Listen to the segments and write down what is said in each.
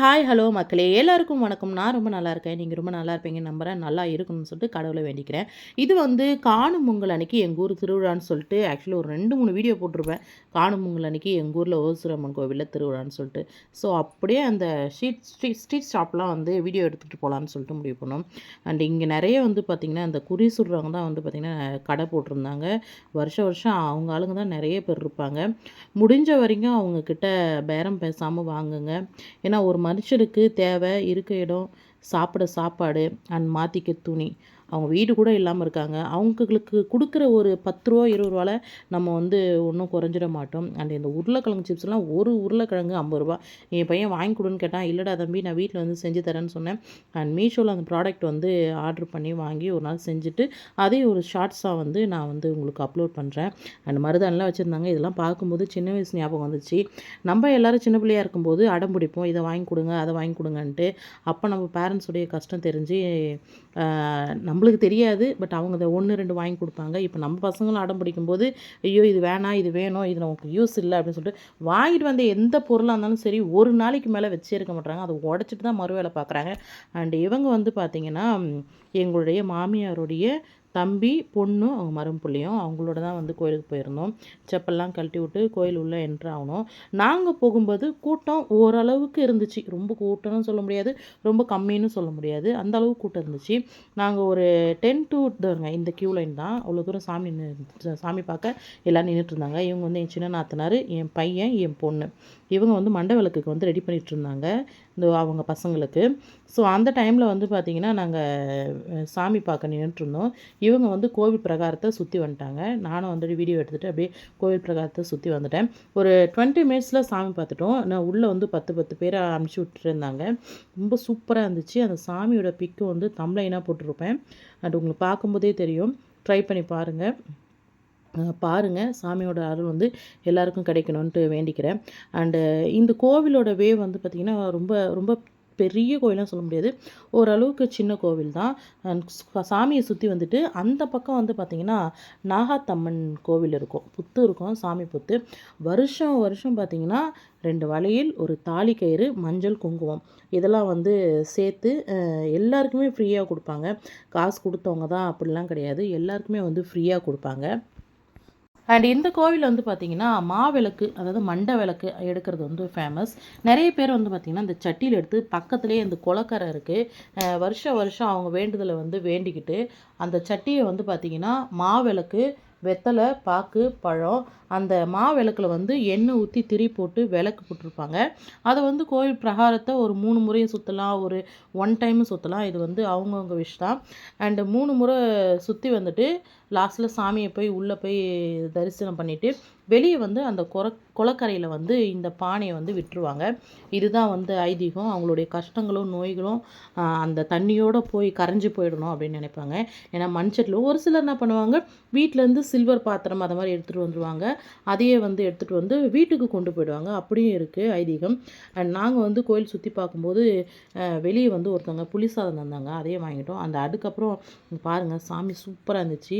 Hi hello மக்களே. எல்லாருக்கும் வணக்கம். நான் ரொம்ப நல்லா இருக்கேன். நீங்கள் ரொம்ப நல்லா இருப்பீங்க நம்புறேன். நல்லா இருக்கணும்னு சொல்லிட்டு கடவுளை வேண்டிக்கிறேன். இது வந்து காணும் பொங்கல் அன்னைக்கு எங்கள் ஊர் திருவிழான்னு சொல்லிட்டு ஆக்சுவலி ஒரு ரெண்டு மூணு வீடியோ போட்டிருப்பேன். காணும் பொங்கல் அன்னைக்கு எங்கள் ஊரில் ஓசுரம்மன் கோவிலில் திருவிழான்னு சொல்லிட்டு. ஸோ அப்படியே அந்த ஸ்ட்ரீட் ஸ்ட்ரீட் ஸ்ட்ரீட் ஷாப்லாம் வந்து வீடியோ எடுத்துகிட்டு போகலான்னு சொல்லிட்டு முடிவு பண்ணோம். அண்ட் இங்கே நிறைய வந்து பார்த்திங்கன்னா அந்த குறி சுடுறவங்க தான் வந்து பார்த்திங்கன்னா கடை போட்டிருந்தாங்க. வருஷம் வருஷம் அவங்க ஆளுங்க தான் நிறைய பேர் இருப்பாங்க. முடிஞ்ச வரைக்கும் அவங்கக்கிட்ட பேரம் பேசாமல் வாங்குங்க. ஏன்னா ஒரு மனுஷனுக்கு தேவை இருக்க இடம் சாப்பிட சாப்பாடு அண்ட் மாற்றிக்க துணி. அவங்க வீடு கூட இல்லாமல் இருக்காங்க. அவங்களுக்கு கொடுக்குற ஒரு பத்து ரூபா இருபது ரூபாவில் நம்ம வந்து ஒன்றும் குறைஞ்சிட மாட்டோம். அண்ட் இந்த உருளைக்கிழங்கு சிப்ஸ்லாம் ஒரு உருளைக்கிழங்கு ஐம்பது ரூபா. என் பையன் வாங்கி கொடுன்னு கேட்டான் இல்லைடா தம்பி நான் வீட்டில் வந்து செஞ்சு தரேன்னு சொன்னேன். அண்ட் மீஷோவில் அந்த ப்ராடக்ட் வந்து ஆர்டர் பண்ணி வாங்கி ஒரு நாள் செஞ்சுட்டு அதே ஒரு ஷார்ட்ஸாக வந்து நான் வந்து உங்களுக்கு அப்லோட் பண்ணுறேன் அண்ட் மருதானெலாம் வச்சுருந்தாங்க. இதெல்லாம் பார்க்கும்போது சின்ன வயசு ஞாபகம் வந்துச்சு. நம்ம எல்லோரும் சின்ன பிள்ளையாக இருக்கும்போது அடம் பிடிப்போம். இதை வாங்கி கொடுங்க அதை வாங்கி கொடுங்கன்ட்டு. அப்போ நம்ம பேரண்ட்ஸுடைய கஷ்டம் தெரிஞ்சு நம்ம நம்மளுக்கு தெரியாது பட் அவங்க அதை ஒன்று ரெண்டு வாங்கி கொடுப்பாங்க. இப்போ நம்ம பசங்களும் அடம் பிடிக்கும்போது ஐயோ இது வேணாம் இது வேணும் இது நமக்கு யூஸ் இல்லை அப்படின்னு சொல்லிட்டு வாங்கிட்டு வந்த எந்த பொருளாக இருந்தாலும் சரி ஒரு நாளைக்கு மேலே வச்சே இருக்க மாட்டாங்க. அதை உடச்சிட்டு தான் மறுவேலை பார்க்குறாங்க. அண்ட் இவங்க வந்து பார்த்திங்கன்னா எங்களுடைய மாமியாருடைய தம்பி பொண்ணு அவங்க மரும்பிள்ளையும் அவங்களோட தான் வந்து கோயிலுக்கு போயிருந்தோம். செப்பல்லாம் கழட்டி விட்டு கோயில் உள்ளே என்ட்ரு ஆகணும். நாங்கள் போகும்போது கூட்டம் ஓரளவுக்கு இருந்துச்சு. ரொம்ப கூட்டம்னு சொல்ல முடியாது. ரொம்ப கம்மின்னு சொல்ல முடியாது. அந்த அளவு கூட்டம் இருந்துச்சு. நாங்கள் ஒரு டென் டு தருங்க இந்த கியூ லைன் தான். அவ்வளோ தூரம் சாமி சாமி பார்க்க எல்லாம் நின்றுட்டு இருந்தாங்க. இவங்க வந்து என் சின்ன நாத்தனார் என் பையன் என் பொண்ணு. இவங்க வந்து மண்ட விளக்குக்கு வந்து ரெடி பண்ணிகிட்டு இருந்தாங்க இந்த அவங்க பசங்களுக்கு. ஸோ அந்த டைமில் வந்து பார்த்திங்கன்னா நாங்கள் சாமி பார்க்க நின்றுட்டுருந்தோம் இவங்க வந்து கோவில் பிரகாரத்தை சுற்றி வந்துட்டாங்க. நானும் வந்துட்டு வீடியோ எடுத்துகிட்டு அப்படியே கோவில் பிரகாரத்தை சுற்றி வந்துட்டேன். ஒரு டுவெண்ட்டி மினிட்ஸில் சாமி பார்த்துட்டோம். நான் உள்ளே வந்து பத்து பத்து பேரை அனுப்பிச்சி விட்டுருந்தாங்க ரொம்ப சூப்பராக இருந்துச்சு. அந்த சாமியோட பிக்கு வந்து தம்ளைனாக போட்டிருப்பேன். அது உங்களுக்கு பார்க்கும்போதே தெரியும். ட்ரை பண்ணி பாருங்கள் பாருங்கள் சாமியோட அருள் வந்து எல்லாருக்கும் கிடைக்கணுன்ட்டு வேண்டிக்கிறேன். அண்டு இந்த கோவிலோட வே வந்து பார்த்திங்கன்னா ரொம்ப ரொம்ப பெரிய கோயிலாம் சொல்ல முடியாது. ஓரளவுக்கு சின்ன கோவில் தான். சாமியை சுற்றி வந்துட்டு அந்த பக்கம் வந்து பார்த்திங்கன்னா நாகாத்தம்மன் கோவில் இருக்கும். புத்து இருக்கும் சாமி புத்து. வருஷம் வருஷம் பார்த்திங்கன்னா ரெண்டு வளையல் ஒரு தாலி கயிறு மஞ்சள் குங்குமம். இதெல்லாம் வந்து சேர்த்து எல்லாருக்குமே ஃப்ரீயாக கொடுப்பாங்க. காசு கொடுத்தவங்க தான் அப்படிலாம் கிடையாது. எல்லாருக்குமே வந்து ஃப்ரீயாக கொடுப்பாங்க. அண்ட் இந்த கோவில் வந்து பார்த்திங்கன்னா மாவிளக்கு அதாவது மண்டை விளக்கு எடுக்கிறது வந்து ஃபேமஸ் நிறைய பேர் வந்து பார்த்திங்கன்னா இந்த சட்டியில் எடுத்து பக்கத்துலேயே இந்த குளக்கரை இருக்குது வருஷம் வருஷம் அவங்க வேண்டுதலை வந்து வேண்டிக்கிட்டு அந்த சட்டியை வந்து பார்த்திங்கன்னா மாவிளக்கு வெத்தலை பாக்கு பழம் அந்த மா விளக்கில் வந்து எண்ணெய் ஊற்றி திரி போட்டு விளக்கு போட்டிருப்பாங்க. அதை வந்து கோயில் பிரகாரத்தை ஒரு மூணு முறையும் சுற்றலாம் ஒரு ஒன் டைமும் சுற்றலாம் இது வந்து அவங்கவுங்க விஷ் தான். அண்டு மூணு முறை சுற்றி வந்துட்டு லாஸ்ட்டில் சாமியை போய் உள்ளே போய் தரிசனம் பண்ணிவிட்டு வெளியே வந்து அந்த கொர குளக்கரையில் வந்து இந்த பானையை வந்து விட்டுருவாங்க. இதுதான் வந்து ஐதீகம். அவங்களுடைய கஷ்டங்களும் நோய்களும் அந்த தண்ணியோடு போய் கரைஞ்சி போயிடணும் அப்படின்னு நினைப்பாங்க. ஏன்னா மண்சட்டில் ஒரு சிலர் என்ன பண்ணுவாங்க வீட்டிலேருந்து சில்வர் பாத்திரம் அதை மாதிரி எடுத்துகிட்டு வந்துடுவாங்க அதையே வந்து எடுத்துகிட்டு வந்து வீட்டுக்கு கொண்டு போயிடுவாங்க. அப்படியும் இருக்குது ஐதீகம். அண்ட் நாங்கள் வந்து கோயில் சுற்றி பார்க்கும்போது வெளியே வந்து ஒருத்தவங்க புளி சாதம் தந்தாங்க. அதையே வாங்கிட்டோம். அந்த அதுக்கப்புறம் பாருங்கள் சாமி சூப்பராக இருந்துச்சு.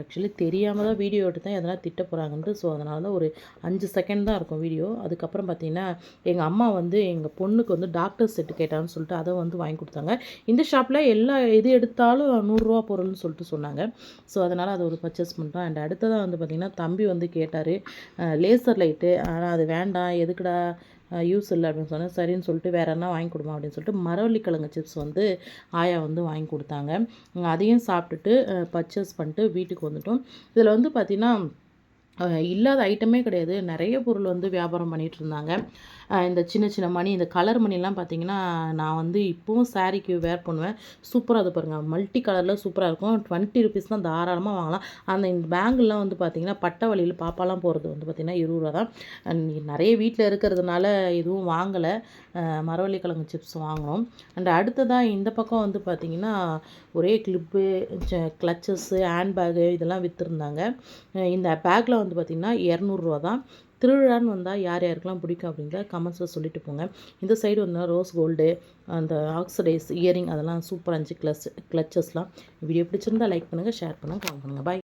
ஆக்சுவலி தெரியாமல் தான் வீடியோ எடுத்து தான் எதனா திட்ட போகிறாங்கன்ட்டு ஸோ அதனால தான் ஒரு அஞ்சு செகண்ட் தான் இருக்கும் வீடியோ அதுக்கப்புறம் பார்த்தீங்கன்னா எங்கள் அம்மா வந்து எங்கள் பொண்ணுக்கு வந்து டாக்டர் செட்டு கேட்டான்னு சொல்லிட்டு அதை வந்து வாங்கி கொடுத்தாங்க. இந்த ஷாப்பில் எல்லா எது எடுத்தாலும் நூறுரூவா பொருள்னு சொல்லிட்டு சொன்னாங்க. ஸோ அதனால் அதை ஒரு பர்ச்சேஸ் பண்ணிட்டோம் அண்ட் அடுத்ததாக வந்து பார்த்திங்கன்னா தம்பி வந்து கேட்டார் லேசர் லைட்டு ஆனால் அது வேண்டாம் எதுக்குடா யூஸ் இல்லை அப்படின்னு சொன்னேன். சரின்னு சொல்லிட்டு வேறு என்ன வாங்கி கொடுமா அப்படின்னு சொல்லிட்டு மரவள்ளிக்கிழங்கு சிப்ஸ் வந்து ஆயா வந்து வாங்கி கொடுத்தாங்க. அதையும் சாப்பிட்டுட்டு பர்ச்சேஸ் பண்ணிட்டு வீட்டுக்கு வந்துட்டோம். இதில் வந்து பார்த்திங்கன்னா இல்லாத ஐட்டமே கிடையாது. நிறைய பொருள் வந்து வியாபாரம் பண்ணிகிட்டு இருந்தாங்க. இந்த சின்ன சின்ன மணி இந்த கலர் மணிலாம் பார்த்தீங்கன்னா நான் வந்து இப்போவும் சாரீக்கு வேர் பண்ணுவேன். சூப்பராக அது பாருங்கள் மல்டி கலரில் சூப்பராக இருக்கும். டுவெண்ட்டி ருபீஸ் தான் தாராளமாக வாங்கலாம். அந்த இந்த பேங்கிள்லாம் வந்து பார்த்திங்கன்னா பட்டை வழியில் பாப்பாலாம் போகிறது வந்து பார்த்திங்கன்னா இருபது ரூபா தான். நிறைய வீட்டில் இருக்கிறதுனால எதுவும் வாங்கலை. மரவள்ளி கிழங்கு சிப்ஸ் வாங்கினோம். அண்ட் அடுத்ததாக இந்த பக்கம் வந்து பார்த்திங்கன்னா ஒரே கிளிப்பு கிளச்சஸ்ஸு ஹேண்ட்பேகு இதெல்லாம் விற்றுருந்தாங்க இந்த பேக்கில் வந்து பார்த்திங்கன்னா இரநூறுவா தான். திருவிழான்னு வந்தால் யார் யாருக்கெல்லாம் பிடிக்கும் அப்படிங்கிற கமெண்ட்ஸில் சொல்லிட்டு போங்க. இந்த சைடு வந்து ரோஸ் கோல்டு அந்த ஆக்சிடைஸ் இயரிங் அதெல்லாம் சூப்பராக இருந்துச்சு கிளச் கிளச்சஸ்லாம் வீடியோ பிடிச்சிருந்தா லைக் பண்ணுங்கள் ஷேர் பண்ணுங்கள் கமெண்ட் பண்ணுங்கள் பாய்